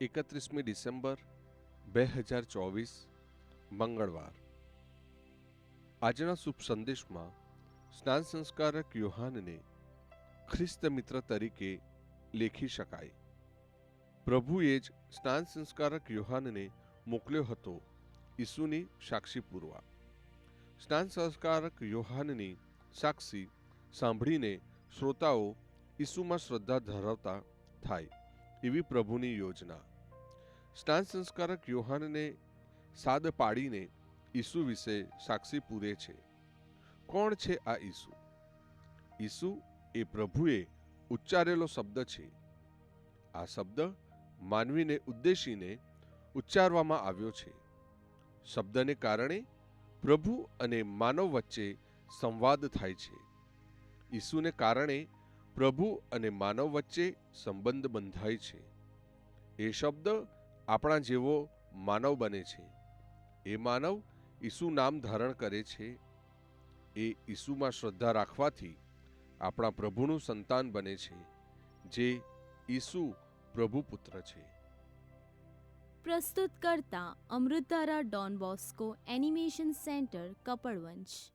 એકત્રીસમી December બે હજાર ચોવીસ, મંગળવાર. આજના શુભ સંદેશમાં સ્નાન સંસ્કારક યુહાનને ખ્રિસ્ત મિત્ર તરીકે લેખી શકાય. પ્રભુએ જ સ્નાન સંસ્કારક યુહાનને મોકલ્યો હતો ઈસુની સાક્ષી પૂરવા. સ્નાન સંસ્કારક યુહાનની સાક્ષી સાંભળીને શ્રોતાઓ ઈસુમાં શ્રદ્ધા ધરાવતા થાય. એવી પ્રભુની યોજના. સ્નાન સંસ્કારક યોહાનને સાદ પાડીને ઈસુ વિશે સાક્ષી પૂરે છે. કોણ છે આ ઈસુ? ઈસુ એ પ્રભુએ ઉચ્ચારેલો શબ્દ છે. આ શબ્દ માનવીને ઉદ્દેશીને ઉચ્ચારવામાં આવ્યો છે. શબ્દને કારણે પ્રભુ અને માનવ વચ્ચે સંવાદ થાય છે. ઈસુને કારણે પ્રભુ અને માનવ વચ્ચે સંબંધ બંધાય છે. એ શબ્દ આપણા જેવો માનવ બને છે. એ માનવ ઈસુ નામ ધારણ કરે છે. એ ઈસુમાં શ્રદ્ધા રાખવાથી આપણા પ્રભુનું સંતાન બને છે, જે ઈસુ પ્રભુ પુત્ર છે. પ્રસ્તુત કરતા Amritdhara Don Bosco animation centre Kapadvanj